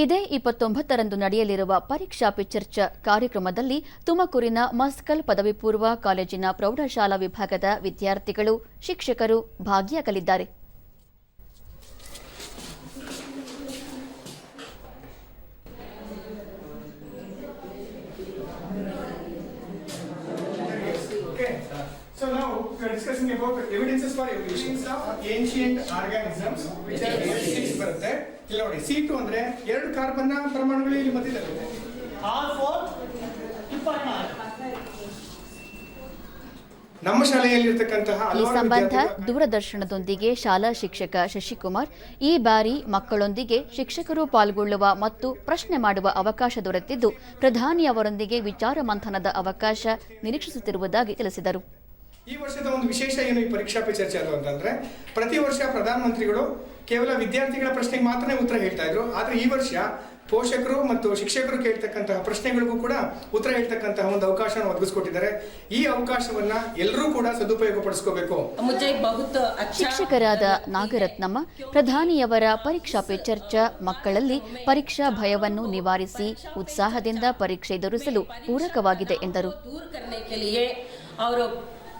ಇದೇ ಇಪ್ಪತ್ತೊಂಬತ್ತರಂದು ನಡೆಯಲಿರುವ ಪರೀಕ್ಷಾ ಪೆ ಚರ್ಚಾ ಕಾರ್ಯಕ್ರಮದಲ್ಲಿ ತುಮಕೂರಿನ ಮಸ್ಕಲ್ ಪದವಿ ಪೂರ್ವ ಕಾಲೇಜಿನ ಪ್ರೌಢಶಾಲಾ ವಿಭಾಗದ ವಿದ್ಯಾರ್ಥಿಗಳು, ಶಿಕ್ಷಕರು ಭಾಗಿಯಾಗಲಿದ್ದಾರೆ. So now we are discussing about evidences for evolutions of ancient organisms which are six ಬರುತ್ತೆ. ಇಲ್ಲಿ ನೋಡಿ ಸಿ ಟು ಅಂದ್ರೆ ಎರಡು ಕಾರ್ಬನ್ ಪರಮಾಣುಗಳು ಇಲ್ಲಿ ಮಧ್ಯದಲ್ಲಿದೆ ಆರ್ ಫೋರ್ ನಮ್ಮ ಶಾಲೆಯಲ್ಲಿರ್ತಕ್ಕಂತಹ ಈ ಸಂಬಂಧ ದೂರದರ್ಶನದೊಂದಿಗೆ ಶಾಲಾ ಶಿಕ್ಷಕ ಶಶಿಕುಮಾರ್ ಈ ಬಾರಿ ಮಕ್ಕಳೊಂದಿಗೆ ಶಿಕ್ಷಕರು ಪಾಲ್ಗೊಳ್ಳುವ ಮತ್ತು ಪ್ರಶ್ನೆ ಮಾಡುವ ಅವಕಾಶ ದೊರೆತಿದ್ದು ಪ್ರಧಾನಿ ಅವರೊಂದಿಗೆ ವಿಚಾರ ಮಂಥನದ ಅವಕಾಶ ನಿರೀಕ್ಷಿಸುತ್ತಿರುವುದಾಗಿ ತಿಳಿಸಿದರು. ಈ ವರ್ಷದ ಒಂದು ವಿಶೇಷ ಏನು ಈ ಪರೀಕ್ಷಾ ಪೇ ಚರ್ಚೆ ಅದು ಅಂತಂದ್ರೆ ಪ್ರತಿ ವರ್ಷ ಪ್ರಧಾನಮಂತ್ರಿಗಳು ಕೇವಲ ವಿದ್ಯಾರ್ಥಿಗಳ ಪ್ರಶ್ನೆಗೆ ಮಾತ್ರ ಉತ್ತರ ಹೇಳ್ತಾ ಇದ್ರು. ಆದ್ರೆ ಈ ವರ್ಷ ಪೋಷಕರು ಮತ್ತು ಶಿಕ್ಷಕರು ಕೇಳ್ತಕ್ಕಂತಹ ಪ್ರಶ್ನೆಗಳಿಗೂ ಕೂಡ ಉತ್ತರ ಹೇಳ್ತಕ್ಕಂತಹ ಒಂದು ಅವಕಾಶವನ್ನು ಒದಗಿಸ್ಕೊಟ್ಟಿದ್ದಾರೆ. ಈ ಅವಕಾಶವನ್ನ ಎಲ್ಲರೂ ಕೂಡ ಸದುಪಯೋಗ ಪಡಿಸ್ಕೋಬೇಕು ಶಿಕ್ಷಕರಾದ ನಾಗರತ್ನಮ್ಮ ಪ್ರಧಾನಿಯವರ ಪರೀಕ್ಷಾ ಪೇ ಚರ್ಚಾ ಮಕ್ಕಳಲ್ಲಿ ಪರೀಕ್ಷಾ ಭಯವನ್ನು ನಿವಾರಿಸಿ ಉತ್ಸಾಹದಿಂದ ಪರೀಕ್ಷೆ ಎದುರಿಸಲು ಪೂರಕವಾಗಿದೆ ಎಂದರು. ಅವರು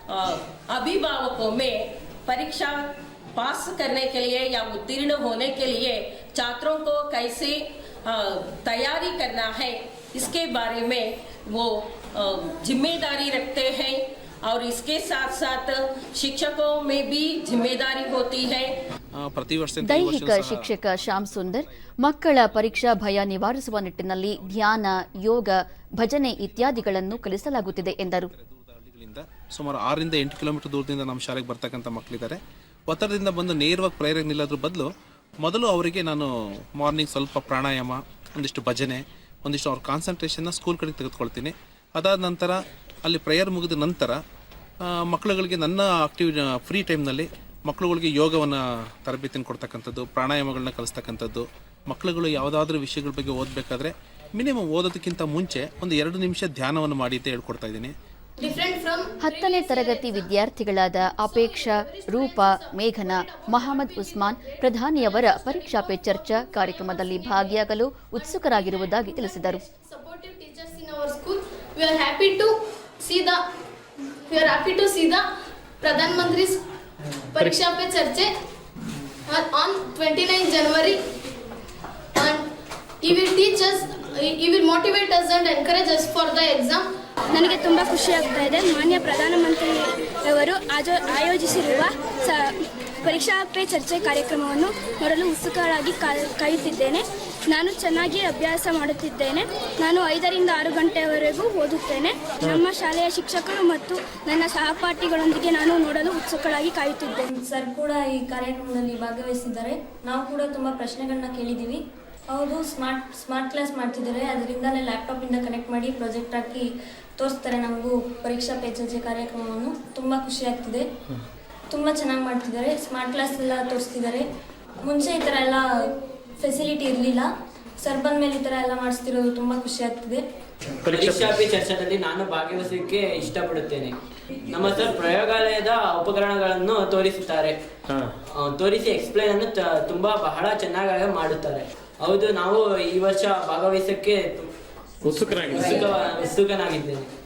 करने के लिए और अ, अभिभावकों में परीक्षा पास करने के लिए या उत्तीर्ण होने के लिए छात्रों को कैसे अ, तैयारी करना है इसके बारे में वो अ, जिम्मेदारी रखते हैं और इसके साथ साथ शिक्षकों में भी जिम्मेदारी होती है ಆ, ಪ್ರತಿ ವರ್ಷ ಈ ದೈಹಿಕ ವರ್ಷವೂ ಸಹ ಶಿಕ್ಷಕ ಶ್ಯಾಮ್ ಸುಂದರ್ ಮಕ್ಕಳ ಪರೀಕ್ಷಾ ಭಯ ನಿವಾರಿಸುವ ನಿಟ್ಟಿನಲ್ಲಿ ಧ್ಯಾನ ಯೋಗ ಭಜನೆ ಇತ್ಯಾದಿಗಳನ್ನು ಕಲಿಸಲಾಗುತ್ತಿದೆ ಎಂದರು ಹಳ್ಳಿಗಳಿಂದ ಸುಮಾರು ಆರರಿಂದ ಎಂಟು ಕಿಲೋಮೀಟರ್ ದೂರದಿಂದ ನಮ್ಮ ಶಾಲೆಗೆ ಬರ್ತಕ್ಕಂಥ ಮಕ್ಕಳಿದ್ದಾರೆ. ಒತ್ತಡದಿಂದ ಬಂದು ನೇರವಾಗಿ ಪ್ರೇರಣೆ ನಿಲ್ಲೋದ್ರ ಬದಲು ಮೊದಲು ಅವರಿಗೆ ನಾನು ಮಾರ್ನಿಂಗ್ ಸ್ವಲ್ಪ ಪ್ರಾಣಾಯಾಮ, ಒಂದಿಷ್ಟು ಭಜನೆ, ಒಂದಿಷ್ಟು ಅವ್ರ ಕಾನ್ಸಂಟ್ರೇಷನ್ನ ಸ್ಕೂಲ್ ಕಡೆ ತೆಗೆದುಕೊಳ್ತೀನಿ. ಅದಾದ ನಂತರ ಅಲ್ಲಿ ಪ್ರೇಯರ್ ಮುಗಿದ ನಂತರ ಮಕ್ಕಳುಗಳಿಗೆ ನನ್ನ ಆಕ್ಟಿವ್ ಫ್ರೀ ಟೈಮ್ನಲ್ಲಿ ಮಕ್ಕಳುಗಳಿಗೆ ಯೋಗವನ್ನು ತರಬೇತಿಯನ್ನು ಕೊಡ್ತಕ್ಕಂಥದ್ದು, ಪ್ರಾಣಾಯಾಮಗಳನ್ನ ಕಲಿಸ್ತಕ್ಕಂಥದ್ದು, ಮಕ್ಕಳುಗಳು ಯಾವುದಾದ್ರೂ ವಿಷಯಗಳ ಬಗ್ಗೆ ಓದಬೇಕಾದ್ರೆ ಮಿನಿಮಮ್ ಓದೋದಕ್ಕಿಂತ ಮುಂಚೆ ಒಂದು ಎರಡು ನಿಮಿಷ ಧ್ಯಾನವನ್ನು ಮಾಡಿ ಅಂತ ಹೇಳ್ಕೊಡ್ತಾ ಇದ್ದೀನಿ. ಹತ್ತನೇ ತರಗತಿ ವಿದ್ಯಾರ್ಥಿಗಳಾದ ಅಪೇಕ್ಷಾ ರೂಪಾ ಮೇಘನ ಮಹಮ್ಮದ್ ಉಸ್ಮಾನ್ ಪ್ರಧಾನಿಯವರ ಪರೀಕ್ಷಾ ಪೇ ಚರ್ಚಾ ಕಾರ್ಯಕ್ರಮದಲ್ಲಿ ಭಾಗಿಯಾಗಲು ಉತ್ಸುಕರಾಗಿರುವುದಾಗಿ ತಿಳಿಸಿದರು. Pradhan Mantri Pariksha Pe Charcha on twenty nine January teachers motivate us and encourage us for the exam ನನಗೆ ತುಂಬ ಖುಷಿಯಾಗ್ತಾ ಇದೆ. ಮಾನ್ಯ ಪ್ರಧಾನಮಂತ್ರಿಯವರು ಆಜೋ ಆಯೋಜಿಸಿರುವ ಸ ಪರೀಕ್ಷಾ ಪೇ ಚರ್ಚೆ ಕಾರ್ಯಕ್ರಮವನ್ನು ನೋಡಲು ಉತ್ಸುಕರಾಗಿ ಕಾಯುತ್ತಿದ್ದೇನೆ ನಾನು ಚೆನ್ನಾಗಿ ಅಭ್ಯಾಸ ಮಾಡುತ್ತಿದ್ದೇನೆ. ನಾನು ಐದರಿಂದ ಆರು ಗಂಟೆವರೆಗೂ ಓದುತ್ತೇನೆ. ನಮ್ಮ ಶಾಲೆಯ ಶಿಕ್ಷಕರು ಮತ್ತು ನನ್ನ ಸಹಪಾಠಿಗಳೊಂದಿಗೆ ನಾನು ನೋಡಲು ಉತ್ಸುಕಳಾಗಿ ಕಾಯುತ್ತಿದ್ದೇನೆ. ಸರ್ ಕೂಡ ಈ ಕಾರ್ಯಕ್ರಮದಲ್ಲಿ ಭಾಗವಹಿಸಿದ್ದಾರೆ. ನಾವು ಕೂಡ ತುಂಬ ಪ್ರಶ್ನೆಗಳನ್ನ ಕೇಳಿದ್ದೀವಿ. ಹೌದು ಸ್ಮಾರ್ಟ್ ಸ್ಮಾರ್ಟ್ ಕ್ಲಾಸ್ ಮಾಡ್ತಿದ್ದಾರೆ. ಅದರಿಂದಲೇ ಲ್ಯಾಪ್ಟಾಪಿಂದ ಕನೆಕ್ಟ್ ಮಾಡಿ ಪ್ರಾಜೆಕ್ಟ್ ಹಾಕಿ ತೋರಿಸ್ತಾರೆ ನಮಗೂ ಪರೀಕ್ಷಾ ಪೇ ಚರ್ಚೆ ಕಾರ್ಯಕ್ರಮವನ್ನು. ತುಂಬ ಖುಷಿ ಆಗ್ತಿದೆ. ತುಂಬ ಚೆನ್ನಾಗಿ ಮಾಡ್ತಿದ್ದಾರೆ. ಸ್ಮಾರ್ಟ್ ಕ್ಲಾಸ್ ಎಲ್ಲ ತೋರಿಸ್ತಿದ್ದಾರೆ. ಮುಂಚೆ ಈ ಥರ ಎಲ್ಲ ಫೆಸಿಲಿಟಿ ಇರಲಿಲ್ಲ. ಸರ್ ಬಂದ ಮೇಲೆ ಈ ಥರ ಎಲ್ಲ ಮಾಡಿಸ್ತಿರೋದು ತುಂಬಾ ಖುಷಿ ಆಗ್ತಿದೆ. ಪರೀಕ್ಷಾ ಪೇ ಚರ್ಚಾದಲ್ಲಿ ನಾನು ಭಾಗವಹಿಸಲಿಕ್ಕೆ ಇಷ್ಟಪಡುತ್ತೇನೆ. ನಮ್ಮ ಸರ್ ಪ್ರಯೋಗಾಲಯದ ಉಪಕರಣಗಳನ್ನು ತೋರಿಸುತ್ತಾರೆ. ಆ, ತೋರಿಸಿ ಎಕ್ಸ್ಪ್ಲೈನ್ ಅನ್ನು ತ- ತುಂಬಾ ಬಹಳ ಚೆನ್ನಾಗಿ ಮಾಡುತ್ತಾರೆ. ಹೌದು ನಾವು ಈ ವರ್ಷ ಭಾಗವಹಿಸಕ್ಕೆ ಉತ್ಸುಕ ಉತ್ಸುಕನಾಗಿದ್ದೇನೆ.